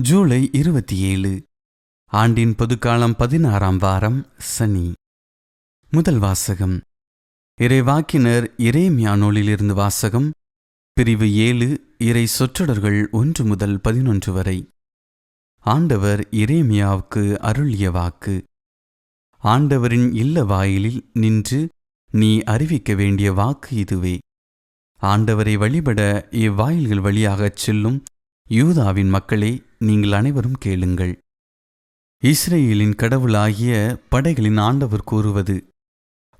ஜூலை இருபத்தி ஏழு ஆண்டின் பொதுக்காலம் பதினாறாம் வாரம் சனி. முதல் வாசகம். இறைவாக்கினர் இறைமியா நூலிலிருந்து வாசகம். பிரிவு ஏழு இறை சொற்றொடர்கள் ஒன்று முதல் பதினொன்று வரை. ஆண்டவர் இரேமியாவுக்கு அருளிய வாக்கு. ஆண்டவரின் இல்ல வாயிலில் நின்று நீ அறிவிக்க வேண்டிய வாக்கு இதுவே. ஆண்டவரை வழிபட இவ்வாயில்கள் வழியாகச் செல்லும் யூதாவின் மக்களே நீங்கள் அனைவரும் கேளுங்கள். இஸ்ரேலின் கடவுளாகிய படைகளின் ஆண்டவர் கூறுவது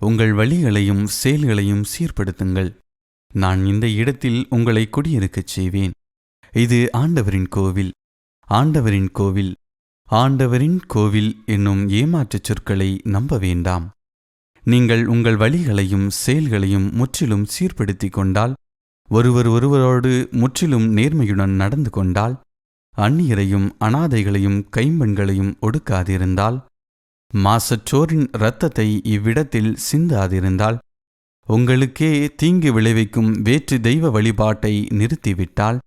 உங்கள் வழிகளையும் செயல்களையும் சீர்படுத்துங்கள். நான் இந்த இடத்தில் உங்களை குடியிருக்கச் செய்வேன். இது ஆண்டவரின் கோவில். ஆண்டவரின் கோவில். ஆண்டவரின் கோவில் என்னும் ஏமாற்றுச் சொற்களை நம்ப வேண்டாம். நீங்கள் உங்கள் வழிகளையும் செயல்களையும் முற்றிலும் சீர்படுத்திக் கொண்டால் ஒருவர் ஒருவரோடு முற்றிலும் நேர்மையுடன் நடந்து கொண்டால் அந்நியரையும் அனாதைகளையும் கைம்பெண்களையும் ஒடுக்காதிருந்தால் மாசற்றோரின் இரத்தத்தை இவ்விடத்தில் சிந்தாதிருந்தால் உங்களுக்கே தீங்கு விளைவிக்கும் வேற்று தெய்வ வழிபாட்டை நிறுத்திவிட்டால்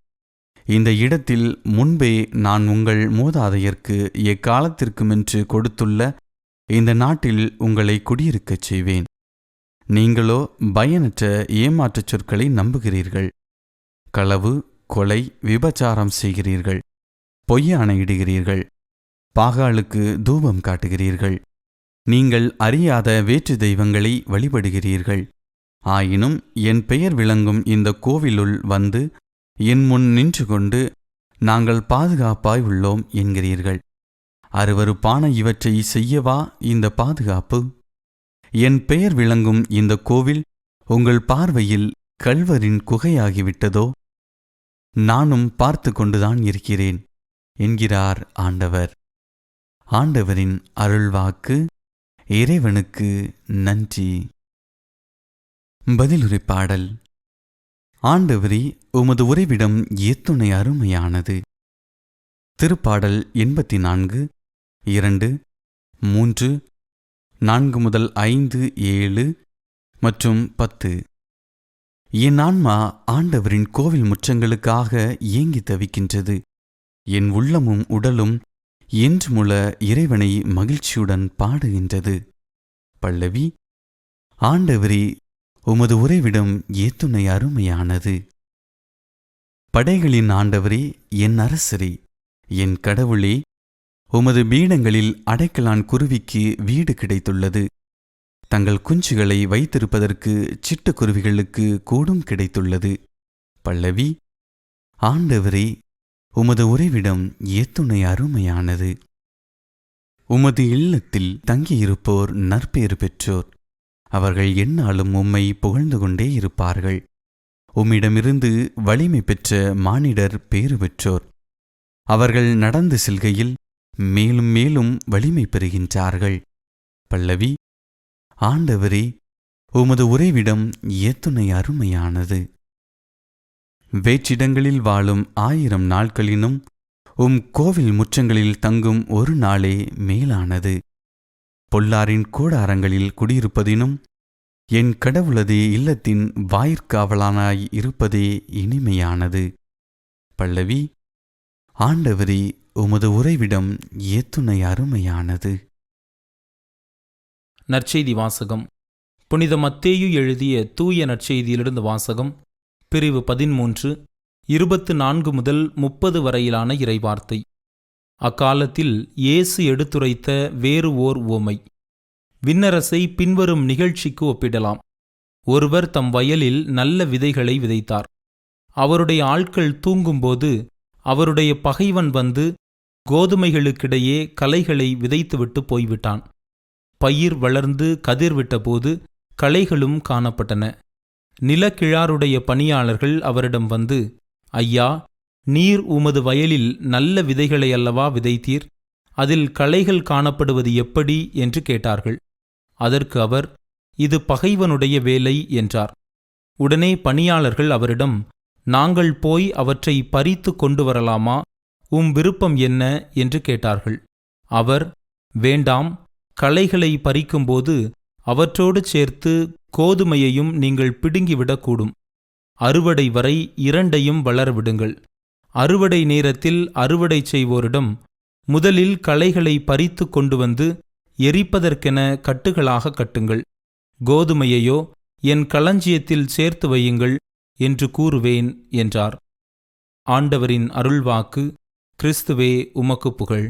இந்த இடத்தில் முன்பே நான் உங்கள் மூதாதையர்க்கு எக்காலத்திற்குமென்று கொடுத்துள்ள இந்த நாட்டில் உங்களை குடியிருக்கச் செய்வேன். நீங்களோ பயனற்ற ஏமாற்றுச் சொற்களை நம்புகிறீர்கள். களவு கொலை விபச்சாரம் செய்கிறீர்கள். பொய்யானையிடுகிறீர்கள் பாகாலுக்கு தூபம் காட்டுகிறீர்கள். நீங்கள் அறியாத வேற்று தெய்வங்களை வழிபடுகிறீர்கள். ஆயினும் என் பெயர் விளங்கும் இந்த கோவிலுள் வந்து என் முன் நின்று கொண்டு நாங்கள் பாதுகாப்பாய் உள்ளோம் என்கிறீர்கள். அருவருப்பான இவற்றை செய்யவா இந்த பாதுகாப்பு? என் பெயர் விளங்கும் இந்த கோவில் உங்கள் பார்வையில் கல்வரின் குகையாகிவிட்டதோ? நானும் பார்த்து கொண்டுதான் இருக்கிறேன். என்கிறார் ஆண்டவர். ஆண்டவரின் அருள்வாக்கு இறைவனுக்கு நன்றி. பதிலுரை பாடல். ஆண்டவரி உமது உறைவிடம் எத்துணை அருமையானது. திருப்பாடல் எண்பத்தி நான்கு இரண்டு மூன்று நான்கு முதல் ஐந்து ஏழு மற்றும் பத்து. என் ஆன்மா ஆண்டவரின் கோவில் முற்றங்களுக்காக ஏங்கி தவிக்கின்றது. என் உள்ளமும் உடலும் என்றுமுள்ள இறைவனை மகிழ்ச்சியுடன் பாடுகின்றது. பல்லவி ஆண்டவரே உமது உறைவிடம் ஏத்துணை அருமையானது. படைகளின் ஆண்டவரே என் அரசரே என் கடவுளே உமது பீடங்களில் அடைக்கலான் குருவிக்கு வீடு கிடைத்துள்ளது. தங்கள் குஞ்சுகளை வைத்திருப்பதற்கு சிட்டுக்குருவிகளுக்கு கூடும் கிடைத்துள்ளது. பல்லவி ஆண்டவரே உமது உறைவிடம் எத்துணை அருமையானது. உமது இல்லத்தில் தங்கியிருப்போர் நற்பேறு பெற்றோர். அவர்கள் எந்நாளும் உம்மை புகழ்ந்து கொண்டே இருப்பார்கள். உம்மிடமிருந்து வலிமை பெற்ற மானிடர் பேறு பெற்றோர். அவர்கள் நடந்து செல்கையில் மேலும் மேலும் வலிமை பெறுகின்றார்கள். பல்லவி ஆண்டவரே உமது உறைவிடம் எத்துணை அருமையானது. வேற்றிடங்களில் வாழும் ஆயிரம் நாட்களினும் உம் கோவில் முற்றங்களில் தங்கும் ஒரு நாளே மேலானது. பொல்லாரின் கூடாரங்களில் குடியிருப்பதினும் என் கடவுளது இல்லத்தின் வாயிற்காவலானாய் இருப்பதே இனிமையானது. பல்லவி ஆண்டவரே உமது உறைவிடம் ஏத்துணை அருமையானது. நற்செய்தி வாசகம். புனித மத்தேயு எழுதிய தூய நற்செய்தியிலிருந்து வாசகம். பிரிவு பதிமூன்று இருபத்து நான்கு முதல் முப்பது வரையிலான இறைவார்த்தை. அக்காலத்தில் இயேசு எடுத்துரைத்த வேறு ஓர் ஓமை விண்ணரசை பின்வரும் நிகழ்ச்சிக்கு ஒப்பிடலாம். ஒருவர் தம் வயலில் நல்ல விதைகளை விதைத்தார். அவருடைய ஆட்கள் தூங்கும்போது அவருடைய பகைவன் வந்து கோதுமைகளுக்கிடையே களைகளை விதைத்துவிட்டு போய்விட்டான். பயிர் வளர்ந்து கதிர்விட்டபோது களைகளும் காணப்பட்டன. நிலக்கிழாருடைய பணியாளர்கள் அவரிடம் வந்து ஐயா நீர் உமது வயலில் நல்ல விதைகளை அல்லவா விதைத்தீர்? அதில் களைகள் காணப்படுவது எப்படி? என்று கேட்டார்கள். அதற்கு அவர் இது பகைவனுடைய வேலை என்றார். உடனே பணியாளர்கள் அவரிடம் நாங்கள் போய் அவற்றை பறித்து கொண்டு வரலாமா? உம் விருப்பம் என்ன? என்று கேட்டார்கள். அவர் வேண்டாம் களைகளை பறிக்கும்போது அவற்றோடு சேர்த்து கோதுமையையும் நீங்கள் பிடுங்கிவிடக்கூடும். அறுவடை வரை இரண்டையும் வளரவிடுங்கள். அறுவடை நேரத்தில் அறுவடை செய்வோரிடம் முதலில் களைகளை பறித்து கொண்டு வந்து எரிப்பதற்கென கட்டுகளாக கட்டுங்கள். கோதுமையையோ என் களஞ்சியத்தில் சேர்த்து வையுங்கள் என்று கூறுவேன் என்றார். ஆண்டவரின் அருள்வாக்கு கிறிஸ்துவே உமக்கு புகழ்.